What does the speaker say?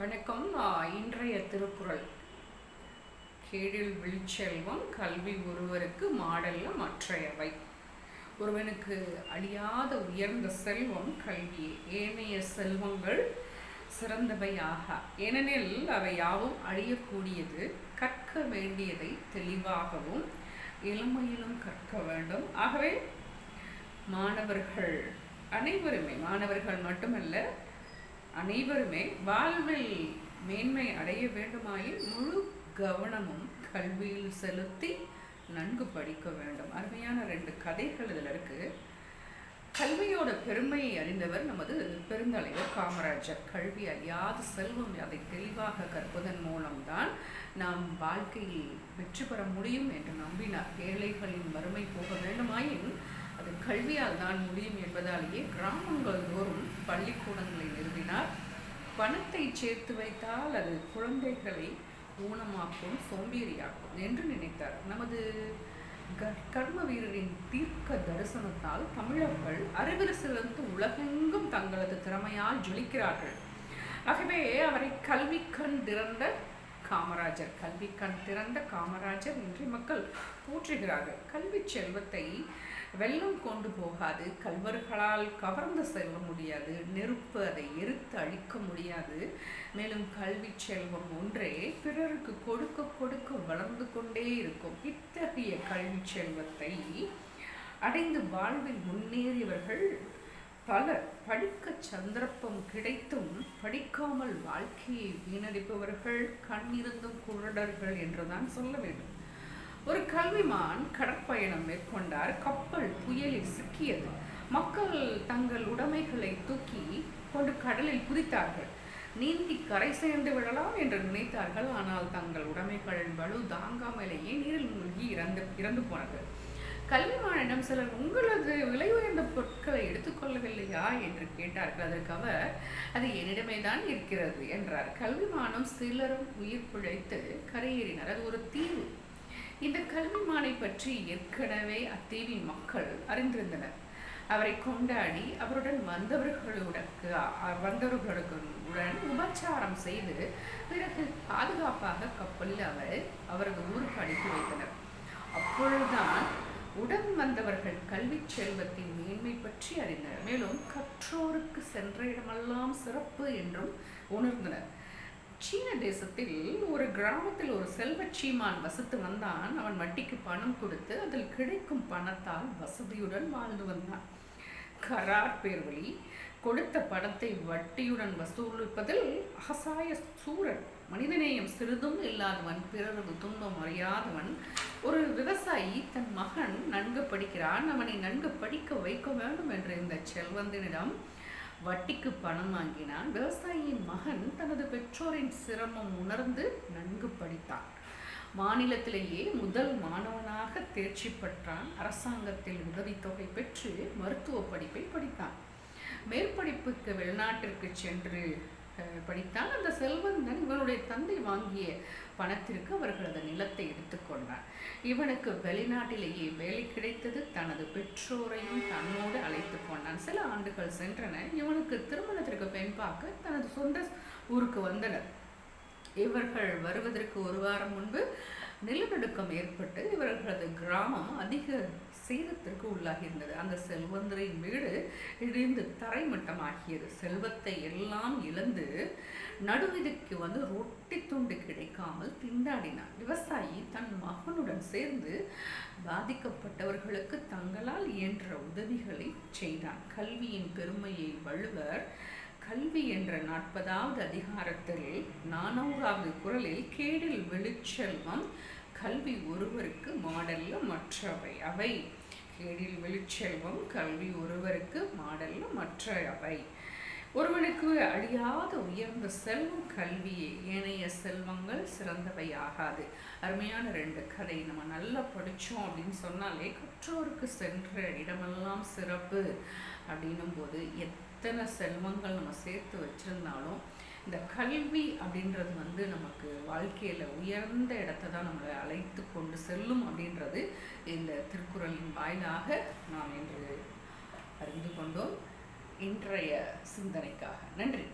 வணக்கம். இன்றைய திருக்குறள். கேடில் விழிச்செல்வம் கல்வி ஒருவருக்கு மாடல்ல மற்றையவை. ஒருவனுக்கு அழியாத உயர்ந்த செல்வம் கல்வி ஏனைய செல்வங்கள் சிறந்தவையாக. ஏனெனில் அவை யாவும் அழியக்கூடியது கற்க வேண்டியதை தெளிவாகவும் இளமையிலும் கற்க வேண்டும். ஆகவே மாணவர்கள் அனைவருமே மாணவர்கள் மட்டுமல்ல அனைவருமே வாழ்வில் மேன்மை அடைய வேண்டுமாயின் முழு கவனமும் கல்வியில் செலுத்தி நன்கு படிக்க வேண்டும். அருமையான ரெண்டு கதைகள் இதில் இருக்கு. கல்வியோட பெருமையை அறிந்தவர் நமது பெருந்தலைவர் காமராஜர். கல்வி அறியாத செல்வம் அதை தெளிவாக கற்பதன் மூலம்தான் நாம் வாழ்க்கையில் வெற்றி பெற முடியும் என்று நம்பினார். ஏழைகளின் வறுமை போக வேண்டுமாயின் அது கல்வியால் தான் முடியும் என்பதாலேயே கிராமங்கள் தோறும் பள்ளிக்கூடங்களை நிறுவினார். பணத்தை சேர்த்து வைத்தால் அது குழந்தைகளை ஊனமாக்கும் சோம்பேறியாக்கும் என்று நினைத்தார். நமது கர்ம வீரரின் தீர்க்க தரிசனத்தால் தமிழர்கள் அறிவிரசிலிருந்து உலகெங்கும் தங்களது திறமையால் ஜொலிக்கிறார்கள். ஆகவே அவரை கல்வி கண் திறந்த காமராஜர் கல்வி கண் திறந்த காமராஜர் இன்றைய மக்கள் போற்றுகிறார்கள். கல்வி செல்வத்தை வெள்ளம் கொண்டு போகாது கல்வர்களால் கவர்ந்து செல்ல முடியாது நெருப்பு அதை எரித்து அழிக்க முடியாது. மேலும் கல்வி செல்வம் ஒன்றே பிறருக்கு கொடுக்க கொடுக்க வளர்ந்து கொண்டே இருக்கும். இத்தகைய கல்வி செல்வத்தை அடைந்து வாழ்வில் முன்னேறியவர்கள் பலர். படிக்க சந்தர்ப்பம் கிடைத்தும் படிக்காமல் வாழ்க்கையை வீணடிப்பவர்கள் கண்ணிருந்தும் குருடர்கள் என்றுதான் சொல்ல வேண்டும். ஒரு கல்விமான் கடற்பயணம் மேற்கொண்டார். கப்பல் புயலில் சிக்கியது. மக்கள் தங்கள் உடைமைகளை தூக்கி கொண்டு கடலில் குதித்தார்கள். நீந்தி கரை சேர்ந்து விடலாம் என்று நினைத்தார்கள். ஆனால் தங்கள் உடைமைகளின் வலு தாங்காமலேயே நீரில் மூழ்கி இறந்து இறந்து போனார்கள். கல்விமானிடம் சிலர் உங்களது விலை உயர்ந்த பொருட்களை எடுத்துக்கொள்ளவில்லையா என்று கேட்டார்கள். அதற்கு அவர் அது என்னிடமே தான் இருக்கிறது என்றார். கல்விமானம் சிலரும் உயிர் பிழைத்து கரையேறினார். அது ஒரு தீவு. கல்விமானை பற்றி ஏற்கனவே அத்தீவின் மக்கள் அறிந்திருந்தனர். அவரை கொண்டாடி அவருடன் வந்தவர்களுடன் வந்தவர்களுக்கு உடன் உபச்சாரம் செய்து பிறகு பாதுகாப்பாக கப்பலில் அவர் அவரது ஊருக்கு அனுப்பி வைத்தனர். அப்பொழுதுதான் உடன் வந்தவர்கள் கல்வி செல்வத்தின் மேன்மை பற்றி அறிந்தனர். மேலும் கற்றோருக்கு சென்ற இடமெல்லாம் சிறப்பு என்றும் உணர்ந்தனர். சீன தேசத்தில் ஒரு கிராமத்தில் ஒரு செல்வ சீமான் வசித்து வந்தான். அவன் வட்டிக்கு பணம் கொடுத்து அதில் கிடைக்கும் பணத்தால் வசதியுடன் வாழ்ந்து வந்தான். கரார் பேர்வழி கொடுத்த பணத்தை வட்டியுடன் வசூலிப்பதில் அகசாய சூரன் மனிதநேயம் சிறிதும் இல்லாதவன் பிறரது துன்பம் அறியாதவன் ஒரு விவசாயி தன் மகன் நன்கு படிக்கிறான். அவனை நன்கு படிக்க வைக்க வேண்டும் என்ற இந்த செல்வந்தனிடம் வட்டிக்கு பணம் வாங்கினான். விவசாயியின் மகன் தனது பெற்றோரின் சிரமம் உணர்ந்து நன்கு படித்தான். மாநிலத்திலேயே முதல் மாணவனாக தேர்ச்சி பெற்றான். அரசாங்கத்தில் உதவித்தொகை பெற்று மருத்துவ படிப்பை படித்தான். மேற்படிப்புக்கு வெளிநாட்டிற்கு சென்று படித்தான் அந்த செல்வந்தன் இவனுடைய தந்தை வாங்கிய பணத்திற்கு அவர்களது நிலத்தை எடுத்துக்கொண்டார் இவனுக்கு வெளிநாட்டிலேயே வேலை கிடைத்தது தனது பெற்றோரையும் தன்னோடு அழைத்து கொண்டான் சில ஆண்டுகள் சென்றன. இவனுக்கு திருமணத்திற்கு பெண் பார்க்க தனது சொந்த ஊருக்கு வந்தனர். இவர்கள் வருவதற்கு ஒரு வாரம் முன்பு நிலநடுக்கம் ஏற்பட்டு இவர்களது கிராமம் அதிக சேதத்திற்கு உள்ளாகியிருந்தது. அந்த செல்வந்தரின் வீடு இடிந்து தரைமட்டமாகியது. செல்வத்தை எல்லாம் இழந்து நடுவிதிக்கு வந்து ரொட்டி துண்டு கிடைக்காமல் திண்டாடினார். விவசாயி தன் மகனுடன் சேர்ந்து பாதிக்கப்பட்டவர்களுக்கு தங்களால் இயன்ற உதவிகளை செய்தான். கல்வியின் பெருமையை வள்ளுவர் கல்வி என்ற நாற்பதாவது அதிகாரத்தில் நானூறாவது குரலில் கேடில் வெளிச்செல்வம் கல்வி ஒருவருக்கு மாடல்ல மற்றவை. அவை கேடில் வெளிச்செல்வம் கல்வி ஒருவருக்கு மாடல்ல மற்ற அவை ஒருவனுக்கு அழியாத உயர்ந்த செல்வம் கல்வியே. ஏனைய செல்வங்கள் சிறந்தவை ஆகாது. அருமையான ரெண்டு கதை. நம்ம நல்லா படித்தோம் அப்படின்னு சொன்னாலே கற்றோருக்கு சென்ற இடமெல்லாம் சிறப்பு. அப்படின்னும் போது எத்தனை செல்வங்கள் நம்ம சேர்த்து வச்சிருந்தாலும் இந்த கல்வி அப்படின்றது வந்து நமக்கு வாழ்க்கையில் உயர்ந்த இடத்தை தான் நம்மளை அழைத்து கொண்டு செல்லும் அப்படின்றது இந்த திருக்குறளின் வாயிலாக நாம் இன்று அறிந்து கொண்டோம். இன்றைய சிந்தனைக்காக. நன்றி.